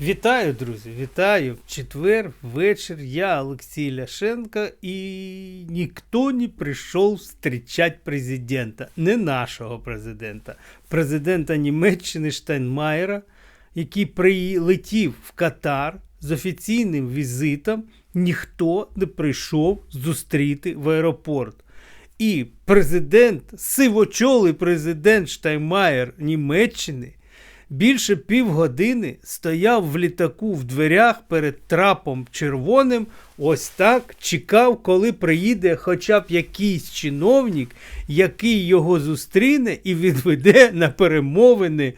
Вітаю, друзі! Вітаю! В четвер вечір. Я Олексій Ляшенко і ніхто не прийшов зустрічати президента. Не нашого президента, президента Німеччини Штайнмаєра, який прилетів в Катар з офіційним візитом. Ніхто не прийшов зустріти в аеропорт. І президент, сивочолий президент Штайнмаєр Німеччини більше півгодини стояв в літаку в дверях перед трапом червоним, ось так чекав, коли приїде хоча б якийсь чиновник, який його зустріне і відведе на перемовини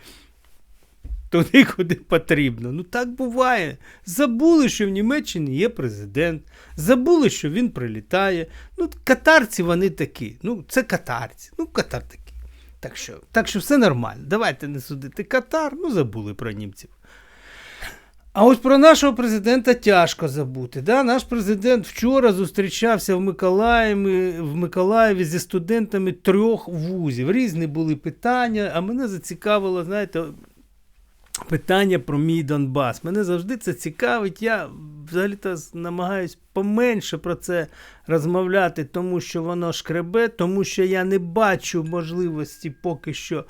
туди, куди потрібно. Ну так буває. Забули, що в Німеччині є президент, забули, що він прилітає. Ну, катарці вони такі. Ну, це катарці. Ну, катар такий. Так що, так що все нормально. Давайте не судити Катар, ну забули про німців. А ось про нашого президента тяжко забути. Да? Наш президент вчора зустрічався в Миколаєві, в Миколаєві зі студентами трьох вузів. Різні були питання, а мене зацікавило, знаєте, питання про мій Донбас. Мене завжди це цікавить. Я взагалі-то намагаюсь поменше про це розмовляти, тому що воно шкребе, тому що я не бачу можливості поки що.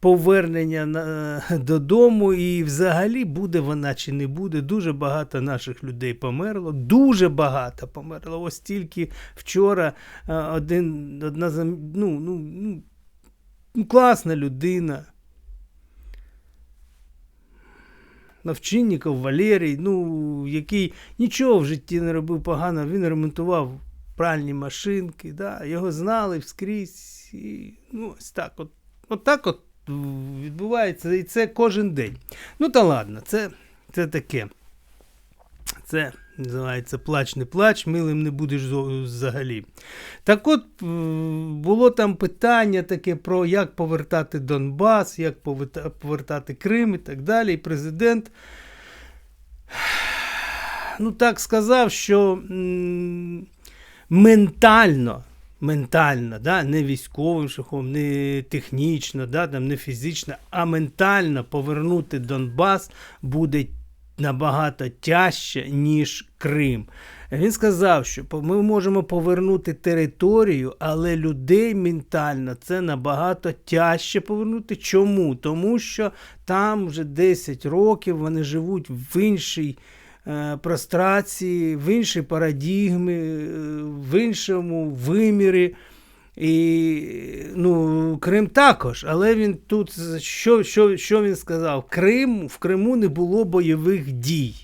Повернення на, додому, і взагалі буде вона чи не буде. Дуже багато наших людей померло. Дуже багато померло. Ось тільки вчора е, один, одна ну, ну, ну, класна людина. Навчинников Валерій, ну, який нічого в житті не робив погано, він ремонтував пральні машинки, да, його знали вскрізь. І, ну, ось так от, от так от відбувається, і це кожен день. Ну, та ладно, це, це таке. Це називається плач не плач, милим не будеш взагалі. Так от е, було там питання таке про як повертати Донбас, як повертати Крим і так далі. І президент ну так сказав, що ментально. Ментально, да, не військовим шляхом, не технічно, да, там, не фізично, а ментально повернути Донбас буде набагато тяжче, ніж Крим. Він сказав, що ми можемо повернути територію, але людей ментально це набагато тяжче повернути. Чому? Тому що там вже 10 років вони живуть в іншій е, прострації, в іншій парадігмі, е, в іншому вимірі. І ну, Крим також, але він тут що, що, що він сказав? Крим, в Криму не було бойових дій.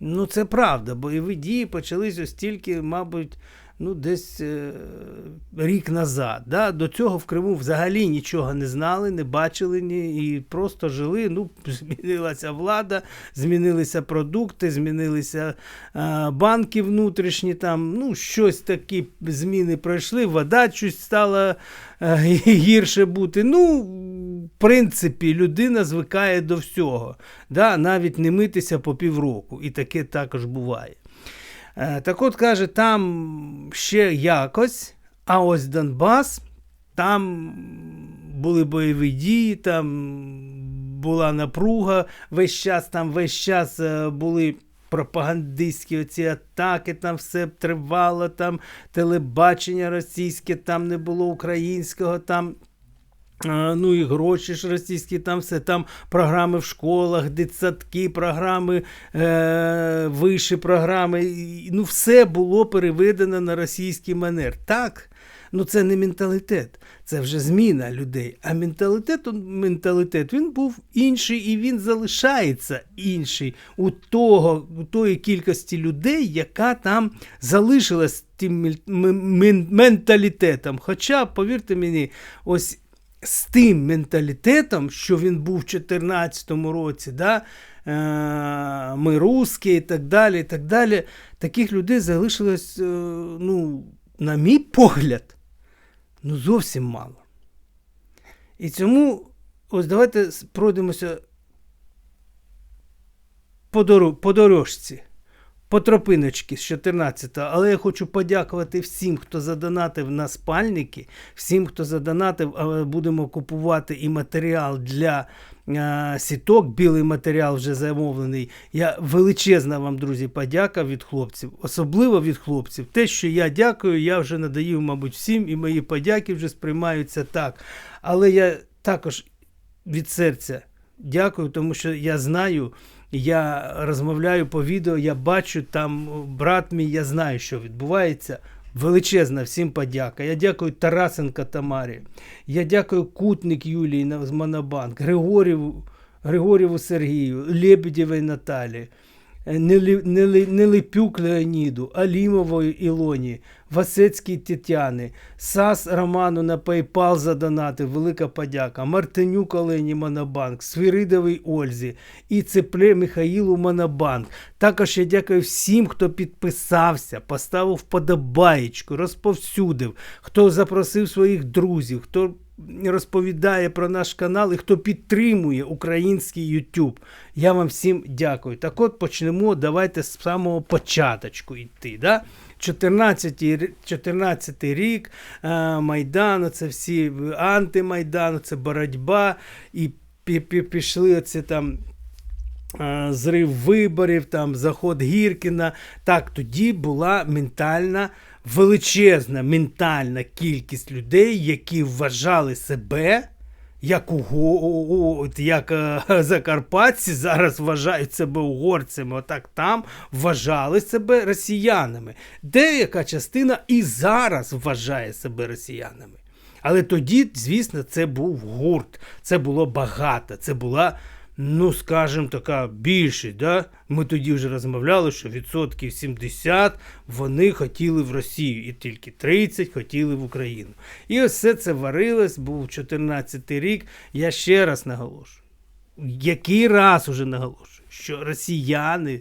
Ну, це правда. Бойові дії почались ось тільки, мабуть, ну, десь е, рік назад. Да? До цього в Криму взагалі нічого не знали, не бачили ні, і просто жили. Ну, змінилася влада, змінилися продукти, змінилися е, банки внутрішні, там, ну, щось такі зміни пройшли, вода щось стала е, гірше бути. Ну, в принципі, людина звикає до всього. Да? Навіть не митися по півроку. І таке також буває. Е, Так от каже, там ще якось, а ось Донбас, там були бойові дії, там була напруга, весь час там весь час е, були пропагандистські оці атаки, там все тривало, там телебачення російське, там не було українського, там Ну і гроші ж російські, там все, там програми в школах, дитсадки, програми, е, вищі програми. Ну, все було переведено на російський манер. Так, ну це не менталітет, це вже зміна людей. А менталітет, менталітет він був інший і він залишається інший у того, у тої кількості людей, яка там залишилась тим менталітетом. Хоча, повірте мені, ось з тим менталітетом, що він був в 2014 році, да, е, ми русські і так далі, і так далі, таких людей залишилось, е, ну, на мій погляд, ну, зовсім мало. І цьому, ось давайте пройдемося по дорожці. По тропиночці з 14-го, але я хочу подякувати всім, хто задонатив на спальники, всім, хто задонатив, а будемо купувати і матеріал для е, сіток, білий матеріал вже замовлений. Я величезна вам, друзі, подяка від хлопців, особливо від хлопців. Те, що я дякую, я вже надаю, мабуть, всім, і мої подяки вже сприймаються так. Але я також від серця дякую, тому що я знаю. Я розмовляю по відео, я бачу там брат мій, я знаю, що відбувається. Величезна всім подяка. Я дякую Тарасенка Тамарі. Я дякую Кутник Юлії з Монобанк, Григорів Григорєву Сергію, Лебедєвій Наталі, Нелепюк Леоніду, Алімової Ілоні, Васецькій Тетяни, Сас Роману на PayPal задонатив, велика подяка, Мартинюк Олені Монобанк, Свиридовій Ользі і Цепле Михаїлу Монобанк. Також я дякую всім, хто підписався, поставив вподобаєчку, розповсюдив, хто запросив своїх друзів, хто розповідає про наш канал і хто підтримує український YouTube. Я вам всім дякую. Так от почнемо, давайте з самого початочку йти. Да? 14 р- 14 рік е, Майдану, це всі антимайдану, це боротьба, і пі- пі- пішли оці там. е, Зрив виборів, там заход Гіркіна. Так, тоді була ментальна, величезна ментальна кількість людей, які вважали себе як, уго, як е, закарпатці зараз вважають себе угорцями, отак там вважали себе росіянами. Деяка частина і зараз вважає себе росіянами. Але тоді, звісно, це був гурт, це було багато, це була, ну скажімо, така більшість. Да? Ми тоді вже розмовляли, що відсотків 70 вони хотіли в Росію, і тільки 30 хотіли в Україну. І ось все це варилось, був 14 рік. Я ще раз наголошую. Який раз уже наголошую, що росіяни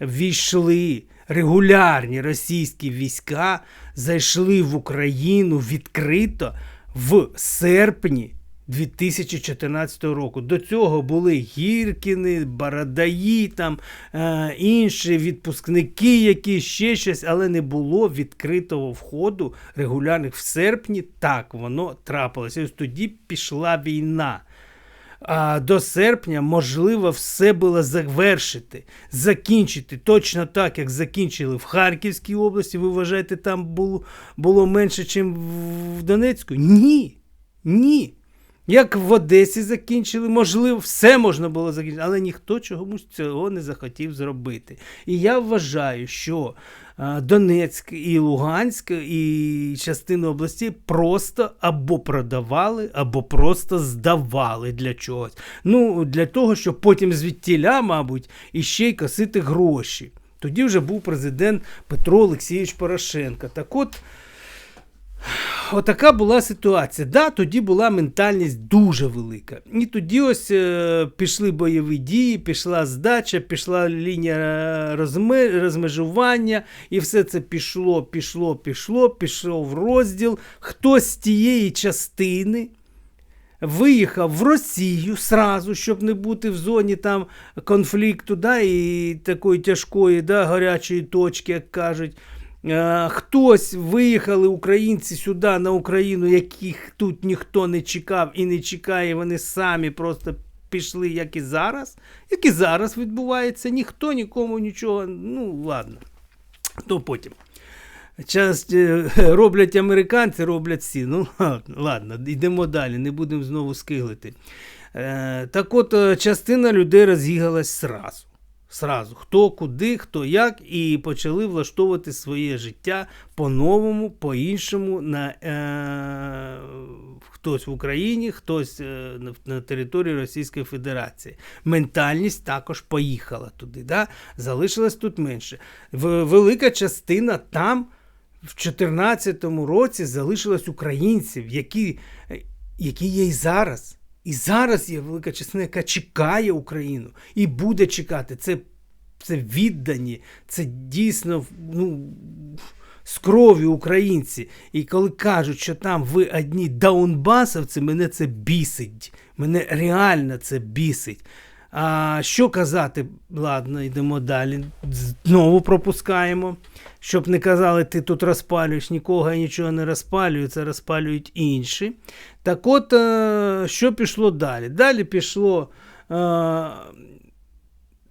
війшли, регулярні російські війська зайшли в Україну відкрито в серпні 2014 року. До цього були Гіркіни, Бородаї, там е, інші відпускники, які ще щось, але не було відкритого входу регулярних в серпні. Так воно трапилося. Ось тоді пішла війна. А до серпня можливо все було завершити, закінчити точно так, як закінчили в Харківській області. Ви вважаєте, там було, було менше, ніж в Донецьку? Ні. Ні. Як в Одесі закінчили, можливо, все можна було закінчити, але ніхто чомусь цього не захотів зробити. І я вважаю, що Донецьк і Луганськ і частину області просто або продавали, або просто здавали для чогось. Ну, для того, щоб потім звідтіля, мабуть, іще й косити гроші. Тоді вже був президент Петро Олексійович Порошенко. Так от. Отака була ситуація. Да, тоді була ментальність дуже велика. І тоді ось е, пішли бойові дії, пішла здача, пішла лінія розме, розмежування, і все це пішло, пішло, пішло, пішло в розділ. Хтось з тієї частини. Виїхав в Росію сразу, щоб не бути в зоні там конфлікту, да, і такої тяжкої, да, гарячої точки, як кажуть. Е, Хтось виїхали українці сюди на Україну, яких тут ніхто не чекав і не чекає. Вони самі просто пішли, як і зараз. Як і зараз відбувається, ніхто нікому нічого. Ну, ладно. То потім. Час е, роблять американці, роблять всі. Ну, ладно, йдемо далі, не будемо знову скиглити. Е, так от, частина людей роз'їхалась сразу. Сразу. Хто куди, хто як, і почали влаштовувати своє життя по-новому, по-іншому. на е, Хтось в Україні, хтось е, на, території Російської Федерації. Ментальність також поїхала туди. Да? Залишилась тут менше. Велика частина там в 2014 році залишилась українців, які, е, які є і зараз. І зараз є велика частина, яка чекає Україну і буде чекати. Це, це віддані, це дійсно ну, з кров'ю українці. І коли кажуть, що там ви одні даунбасовці, мене це бісить. Мене реально це бісить. А що казати? Ладно, йдемо далі. Знову пропускаємо. Щоб не казали, ти тут розпалюєш, нікого я нічого не розпалюю, це розпалюють інші. Так от, е, що пішло далі? Далі пішло. Е,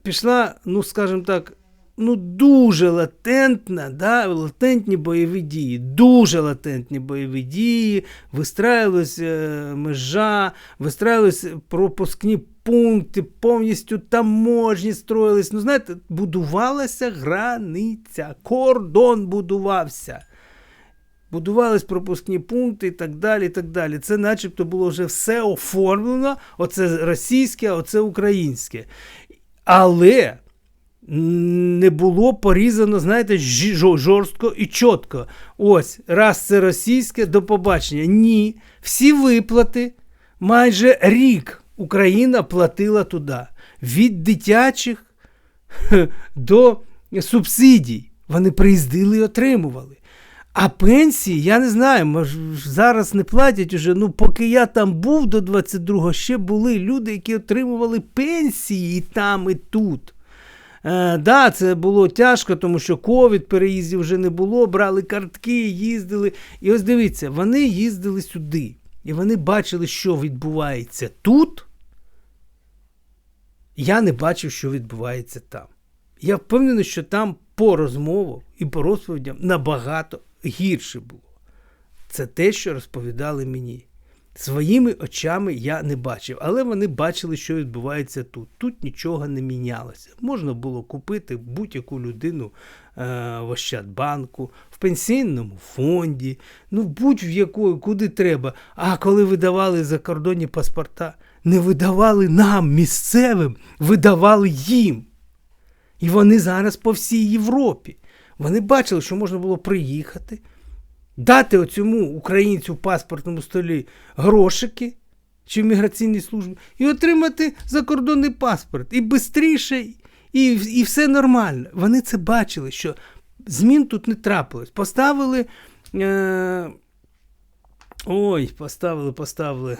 пішла, ну, скажімо так, ну, дуже латентна, да, латентні бойові дії, дуже латентні бойові дії, вистраювалась е, межа, вистраювались пропускні пункти, повністю таможні строїлись. Ну, знаєте, будувалася границя, кордон будувався. Будувались пропускні пункти і так далі. і так далі. Це начебто було вже все оформлено, оце російське, оце українське. Але не було порізано, знаєте, жорстко і чітко. Ось, раз це російське, до побачення. Ні. Всі виплати майже рік Україна платила туди. Від дитячих до субсидій. Вони приїздили і отримували. А пенсії, я не знаю, може, зараз не платять уже. Ну, поки я там був до 22-го, ще були люди, які отримували пенсії і там, і тут. Е, да, це було тяжко, тому що ковід, переїздів вже не було, брали картки, їздили. І ось дивіться, вони їздили сюди. І вони бачили, що відбувається тут. Я не бачив, що відбувається там. Я впевнений, що там по розмовам і по розповідям набагато гірше було. Це те, що розповідали мені. Своїми очами я не бачив, але вони бачили, що відбувається тут. Тут нічого не мінялося. Можна було купити будь-яку людину е, в Ощадбанку, в пенсійному фонді, ну будь-в якої, куди треба. А коли видавали закордонні паспорта, не видавали нам, місцевим, видавали їм. І вони зараз по всій Європі. Вони бачили, що можна було приїхати, дати оцьому українцю в паспортному столі грошики чи в міграційній службі і отримати закордонний паспорт. І швидше, і, і все нормально. Вони це бачили, що змін тут не трапилось. Поставили. Е, ой, поставили, поставили.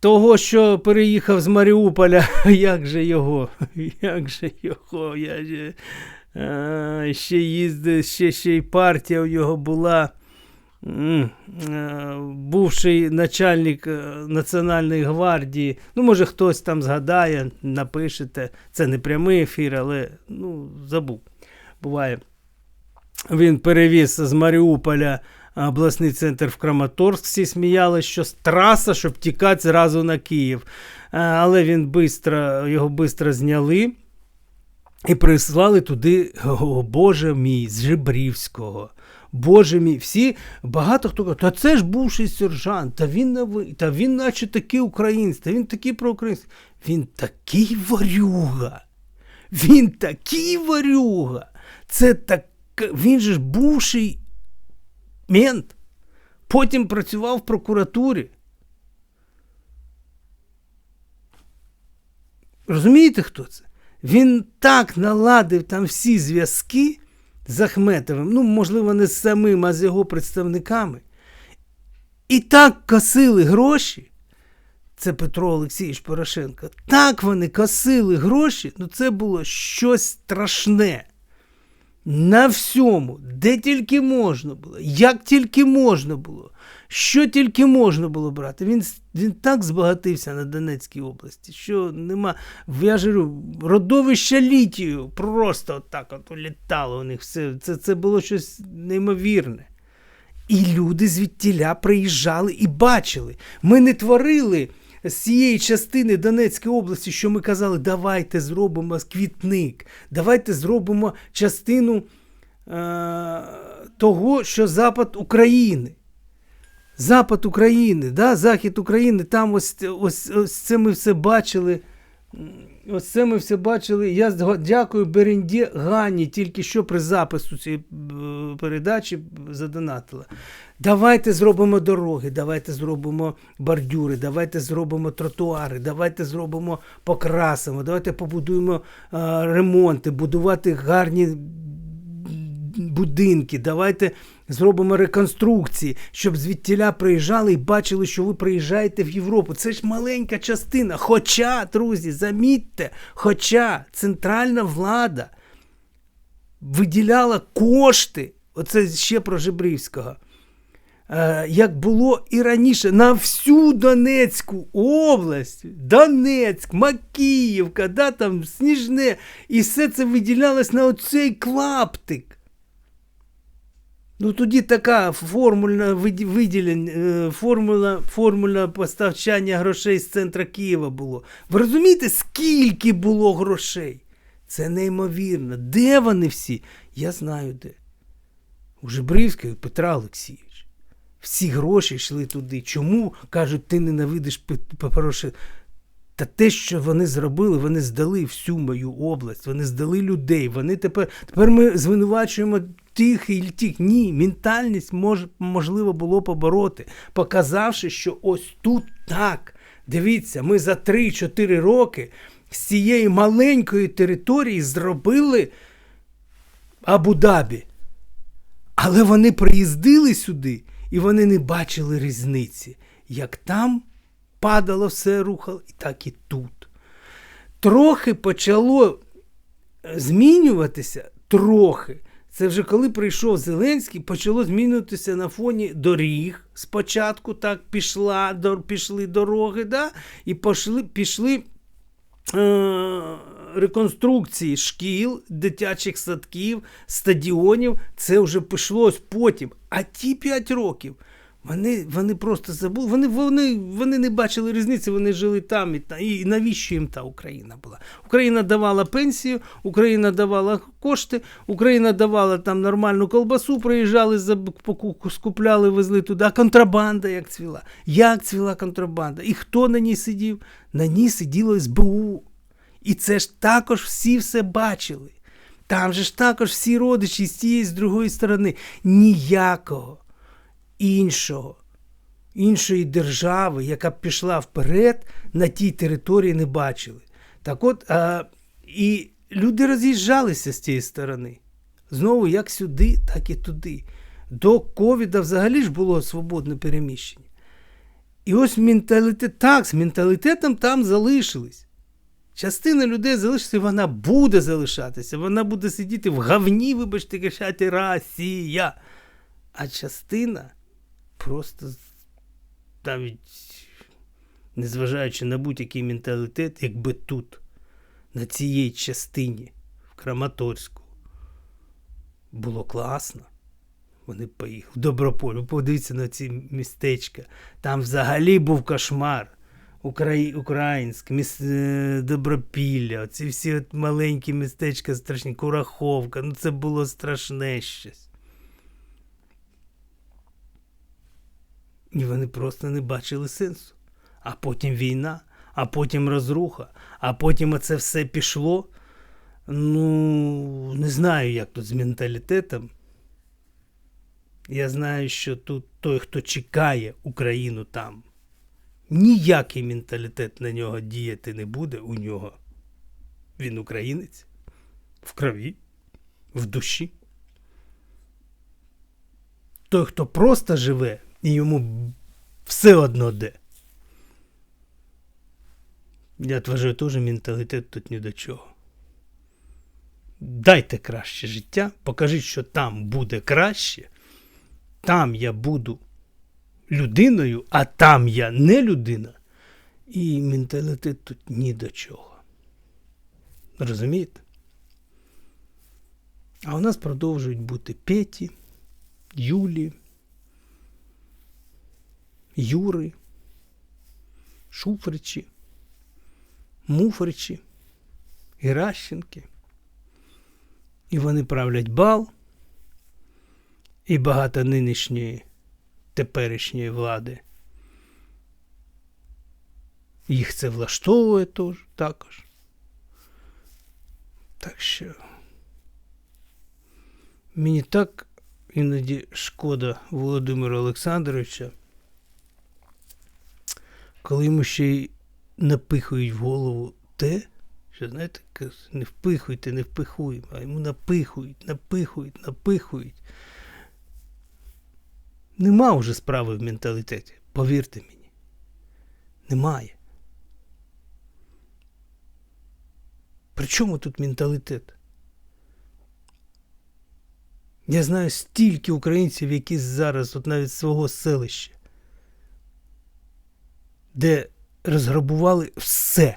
Того, що переїхав з Маріуполя, як же його? Як же його? Я же... ще їздив, ще, ще й партія у його була. Е, Бувший начальник е, Національної гвардії. Ну, може, хтось там згадає, напишете. Це не прямий ефір, але ну, забув. Буває. Він перевіз з Маріуполя обласний центр в Краматорськ. Всі сміялися, що траса, щоб тікати зразу на Київ. Але він бистро, його швидко зняли. І прислали туди, о Боже мій, з Жебрівського. Боже мій, всі, багато хто каже, та це ж бувший сержант, та він та він наче такий українець, та він такий проукраїнський. Він такий варюга. Він такий варюга. Це так, Він же ж бувший мент. Потім працював в прокуратурі. Розумієте, хто це? Він так наладив там всі зв'язки з Ахметовим, ну, можливо, не з самим, а з його представниками. І так косили гроші. Це Петро Олексійович Порошенко. Так вони косили гроші, ну це було щось страшне. На всьому, де тільки можна було, як тільки можна було, що тільки можна було брати. Він він так збагатився на Донецькій області, що нема. Я ж говорю, родовище літію просто так от улітало у них. все. Це це було щось неймовірне. І люди звідтіля приїжджали і бачили. Ми не творили з цієї частини Донецької області, що ми казали, давайте зробимо квітник, давайте зробимо частину е- того, що Запад України. Запад України, да, Захід України, там ось ось, ось це ми все бачили. Ось це ми все бачили. Я дякую Беренді Гані, тільки що при запису цієї е, передачі задонатила. Давайте зробимо дороги, давайте зробимо бордюри, давайте зробимо тротуари, давайте зробимо покрасимо, давайте побудуємо а, ремонти, будувати гарні будинки, давайте Зробимо реконструкції, щоб звідтіля приїжджали і бачили, що ви приїжджаєте в Європу. Це ж маленька частина. Хоча, друзі, замітьте, хоча центральна влада виділяла кошти, оце ще про Жебрівського, е, як було і раніше, на всю Донецьку область, Донецьк, Макіївка, да, там, Сніжне, і все це виділялось на оцей клаптик. Ну тоді така формульна виділення, е, формула, формула поставчання грошей з центра Києва було. Ви розумієте, скільки було грошей? Це неймовірно. Де вони всі? Я знаю де. У Жебривської Петра Олексійович. Всі гроші йшли туди. Чому, кажуть, ти ненавидиш Порошенка? Та те, що вони зробили, вони здали всю мою область, вони здали людей. Вони тепер, тепер ми звинувачуємо тих і. Ні, ментальність мож, можливо було побороти, показавши, що ось тут так. Дивіться, ми за 3-4 роки з цієї маленької території зробили Абу-Дабі. Але вони приїздили сюди і вони не бачили різниці. Як там падало все рухало, так і тут. Трохи почало змінюватися, трохи. Це вже коли прийшов Зеленський, почало змінюватися на фоні доріг. Спочатку так пішла, дор- пішли дороги, да? і пішли, пішли е, реконструкції шкіл, дитячих садків, стадіонів. Це вже пішлось потім. А ті 5 років вони, вони просто забули. Вони, вони, вони не бачили різниці, вони жили там і, і навіщо їм та Україна була? Україна давала пенсію, Україна давала кошти, Україна давала там нормальну колбасу, приїжджали, за- скупляли, везли туди. А контрабанда як цвіла. Як цвіла контрабанда? І хто на ній сидів? На ній сиділо СБУ. І це ж також всі все бачили. Там же ж також всі родичі з тієї, з другої сторони. Ніякого іншого, іншої держави, яка б пішла вперед, на тій території не бачили. Так от, а, і люди роз'їжджалися з цієї сторони. Знову як сюди, так і туди. До ковіда взагалі ж було свободне переміщення. І ось менталітет, так, з менталітетом там залишились. Частина людей залишиться, вона буде залишатися. Вона буде сидіти в говні, вибачте, кричати Росія. А частина просто навіть незважаючи на будь-який менталітет, якби тут, на цій частині, в Краматорську, було класно. Вони поїхали. В Доброполь, подивіться на ці містечка. Там взагалі був кошмар. Украї... Українськ, міс... е, Добропілля, ці всі от маленькі містечка страшні, Кураховка. Ну це було страшне щось. І вони просто не бачили сенсу. А потім війна, а потім розруха, а потім оце все пішло. Ну, не знаю, як тут з менталітетом. Я знаю, що тут той, хто чекає Україну там, ніякий менталітет на нього діяти не буде у нього. Він українець в крові, в душі. Той, хто просто живе, і йому все одно де. Я вважаю, теж менталітет тут ні до чого. Дайте краще життя, покажіть, що там буде краще. Там я буду людиною, а там я не людина. І менталітет тут ні до чого. Розумієте? А у нас продовжують бути Петі, Юлі, Юри, Шуфричі, Муфричі, Геращенки. І вони правлять бал, і багато нинішньої теперішньої влади. Їх це влаштовує тож, також. Так що мені так іноді шкода Володимира Олександровича, коли йому ще й напихують в голову те, що, знаєте, не впихуйте, не впихуємо, а йому напихують, напихують, напихують. Нема вже справи в менталітеті. Повірте мені. Немає. При чому тут менталітет? Я знаю стільки українців, які зараз, от навіть з свого селища, де розграбували все.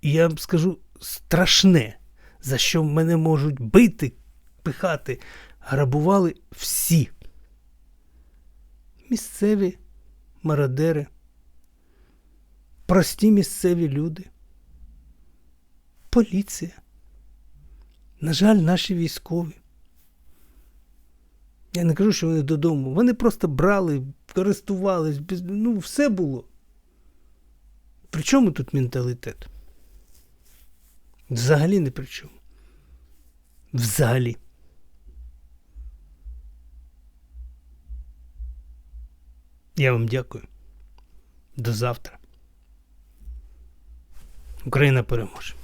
І я вам скажу страшне, за що мене можуть бити, пихати, грабували всі. Місцеві мародери, прості місцеві люди, поліція. На жаль, наші військові. Я не кажу, що вони додому. Вони просто брали, користувались, ну, все було. При чому тут менталітет? Взагалі не при чому. Взагалі. Я вам дякую. До завтра. Україна переможе.